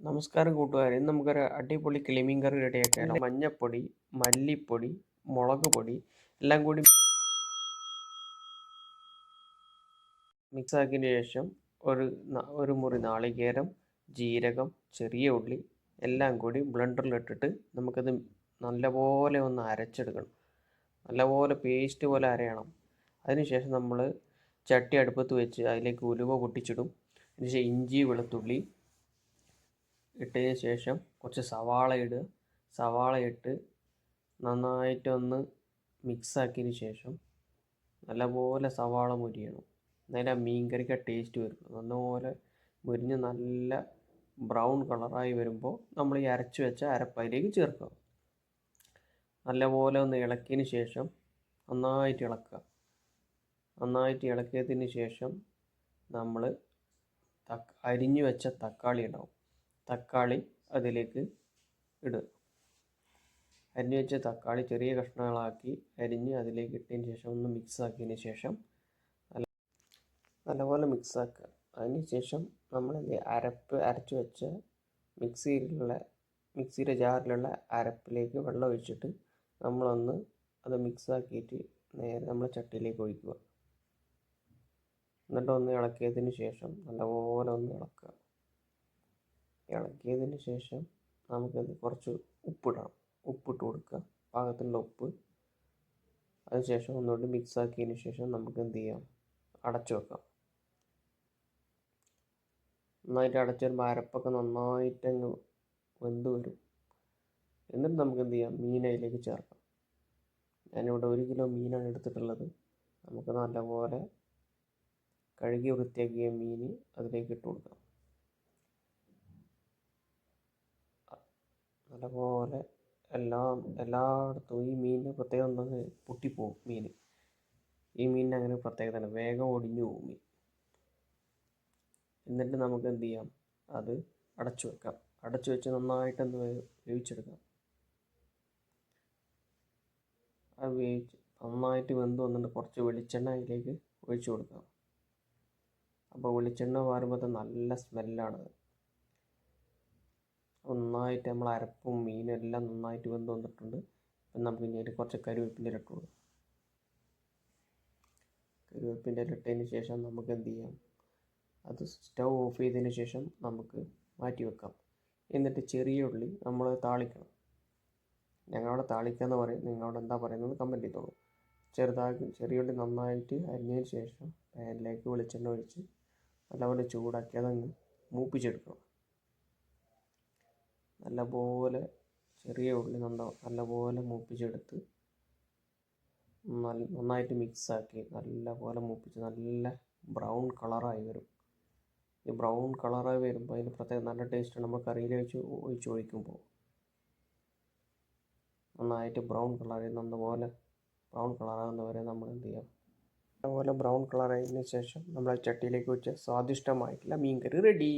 നമസ്കാരം കൂട്ടുകാരെ. ഇന്ന് നമുക്കൊരു അടിപൊളി കിളിമീൻ കറി റെഡിയാക്കിയാലോ മഞ്ഞപ്പൊടി മല്ലിപ്പൊടി മുളക് പൊടി എല്ലാം കൂടി മിക്സ് ആക്കിയതിന് ശേഷം ഒരു ഒരു മുറി നാളികേരം ജീരകം ചെറിയ ഉള്ളി എല്ലാം കൂടി ബ്ലെൻഡറിലിട്ടിട്ട് നമുക്കത് നല്ലപോലെ ഒന്ന് അരച്ചെടുക്കണം. നല്ലപോലെ പേസ്റ്റ് പോലെ അരയണം. അതിനുശേഷം നമ്മൾ ചട്ടി അടുപ്പത്ത് വെച്ച് അതിലേക്ക് ഉലുവ പൊട്ടിച്ചിടും. അതിനുശേഷം ഇഞ്ചി വെളുത്തുള്ളി ഇട്ടതിന് ശേഷം കുറച്ച് സവാള ഇടുക സവാള ഇട്ട് നന്നായിട്ടൊന്ന് മിക്സാക്കിയതിന് ശേഷം നല്ലപോലെ സവാള മുരിയണം. എന്നാലേ മീൻ കറിക്ക് ടേസ്റ്റ് വരും നല്ലപോലെ മുരിഞ്ഞ് നല്ല ബ്രൗൺ കളറായി വരുമ്പോൾ നമ്മൾ ഈ അരച്ച് വെച്ച അരപ്പയിലേക്ക് ചേർക്കുക. നല്ലപോലെ ഒന്ന് ഇളക്കിയതിന് ശേഷം നന്നായിട്ട് ഇളക്കുക. നന്നായിട്ട് ഇളക്കിയതിന് ശേഷം നമ്മൾ തക്ക അരിഞ്ഞു വെച്ച തക്കാളി ഉണ്ടാവും. തക്കാളി അതിലേക്ക് ഇടുക. അരിഞ്ഞു വെച്ച തക്കാളി ചെറിയ കഷ്ണങ്ങളാക്കി അരിഞ്ഞ് അതിലേക്ക് ഇട്ടതിന് ശേഷം ഒന്ന് മിക്സ് ആക്കിയതിന് ശേഷം നല്ല നല്ലപോലെ മിക്സ് ആക്കുക. അതിന് ശേഷം നമ്മൾ അരപ്പ് അരച്ച് വെച്ച മിക്സിയിലുള്ള മിക്സിയുടെ ജാറിലുള്ള അരപ്പിലേക്ക് വെള്ളം ഒഴിച്ചിട്ട് നമ്മളൊന്ന് അത് മിക്സ് ആക്കിയിട്ട് നേരെ നമ്മൾ ചട്ടിയിലേക്ക് ഒഴിക്കുക. എന്നിട്ട് ഒന്ന് ഇളക്കിയതിന് ശേഷം നല്ലപോലെ ഒന്ന് ഇളക്കുക. ഇളക്കിയതിന് ശേഷം നമുക്കത് കുറച്ച് ഉപ്പിടണം. ഉപ്പിട്ട് കൊടുക്കുക. പാകത്തിനുള്ള ഉപ്പ്. അതിനുശേഷം ഒന്നുകൂടി മിക്സ് ആക്കിയതിന് ശേഷം നമുക്ക് എന്ത് ചെയ്യാം? അടച്ചു വെക്കാം. നന്നായിട്ട് അടച്ചു വരുമ്പോൾ അരപ്പൊക്കെ നന്നായിട്ട് അങ്ങ് വെന്ത് വരും. എന്നിട്ട് നമുക്ക് എന്ത് ചെയ്യാം? മീൻ അതിലേക്ക് ചേർക്കാം. ഞാനിവിടെ ഒരു കിലോ മീനാണ് എടുത്തിട്ടുള്ളത്. നമുക്ക് നല്ലപോലെ കഴുകി വൃത്തിയാക്കിയ മീൻ അതിലേക്ക് ഇട്ട് കൊടുക്കാം. നല്ലപോലെ എല്ലാം എല്ലായിടത്തും ഈ മീനിന്റെ പ്രത്യേകത എന്തെന്ന് പൊട്ടിപ്പോവും മീൻ. ഈ മീനിന് അങ്ങനെ പ്രത്യേകതയാണ് വേഗം ഒടിഞ്ഞു പോകും മീൻ. എന്നിട്ട് നമുക്ക് എന്ത് ചെയ്യാം? അത് അടച്ചു വെക്കാം. അടച്ചു വെച്ച് നന്നായിട്ട് എന്ത് വേവിച്ചെടുക്കാം. അത് വേവിച്ച് നന്നായിട്ട് വെന്ത് വന്നിട്ട് കുറച്ച് വെളിച്ചെണ്ണ അതിലേക്ക് ഒഴിച്ചു കൊടുക്കാം. അപ്പോൾ വെളിച്ചെണ്ണ മാറുമ്പോൾ നല്ല സ്മെല്ലാണ് നന്നായിട്ട് നമ്മൾ അരപ്പും മീനും എല്ലാം നന്നായിട്ട് വെന്ത് വന്നിട്ടുണ്ട്. അപ്പം നമുക്ക് ഇനി അതിൽ കുറച്ച് കരുവേപ്പിന്റെ ഇട്ട് കൊടുക്കാം. കരുവേപ്പിന്റെ ഇട്ടതിന് ശേഷം നമുക്ക് എന്ത് ചെയ്യാം? അത് സ്റ്റൗ ഓഫ് ചെയ്തതിന് ശേഷം നമുക്ക് മാറ്റി വെക്കാം. എന്നിട്ട് ചെറിയ ഉള്ളി നമ്മൾ താളിക്കണം. ഞങ്ങളവിടെ താളിക്കുക എന്ന് പറയും നിങ്ങളവിടെ എന്താ പറയുന്നത് കമന്റ് ചെയ്തോളൂ. ചെറുതാക്കി ചെറിയ ഉള്ളി നന്നായിട്ട് അരിഞ്ഞതിന് ശേഷം പാനിലേക്ക് വെളിച്ചെണ്ണ ഒഴിച്ച് നല്ലപോലെ ചൂടാക്കി അതങ്ങ് മൂപ്പിച്ചെടുക്കണം. നല്ലപോലെ ചെറിയ ഉള്ളി നന്ന നല്ലപോലെ മൂപ്പിച്ചെടുത്ത് നന്നായിട്ട് മിക്സാക്കി നല്ലപോലെ മൂപ്പിച്ച് നല്ല ബ്രൗൺ കളറായി വരും. ഈ ബ്രൗൺ കളറായി വരുമ്പോൾ അതിന് പ്രത്യേകം നല്ല ടേസ്റ്റ് നമ്മൾ കറിയിൽ വെച്ച് ഒഴിച്ച് ഒഴിക്കുമ്പോൾ നന്നായിട്ട് ബ്രൗൺ കളറായി നന്നപോലെ ബ്രൗൺ കളറാകുന്ന വരെ നമ്മൾ എന്ത് ചെയ്യാം? അതുപോലെ ബ്രൗൺ കളറായതിന് ശേഷം നമ്മൾ ചട്ടിയിലേക്ക് വെച്ച് സ്വാദിഷ്ടമായിട്ടുള്ള മീൻ കറി റെഡി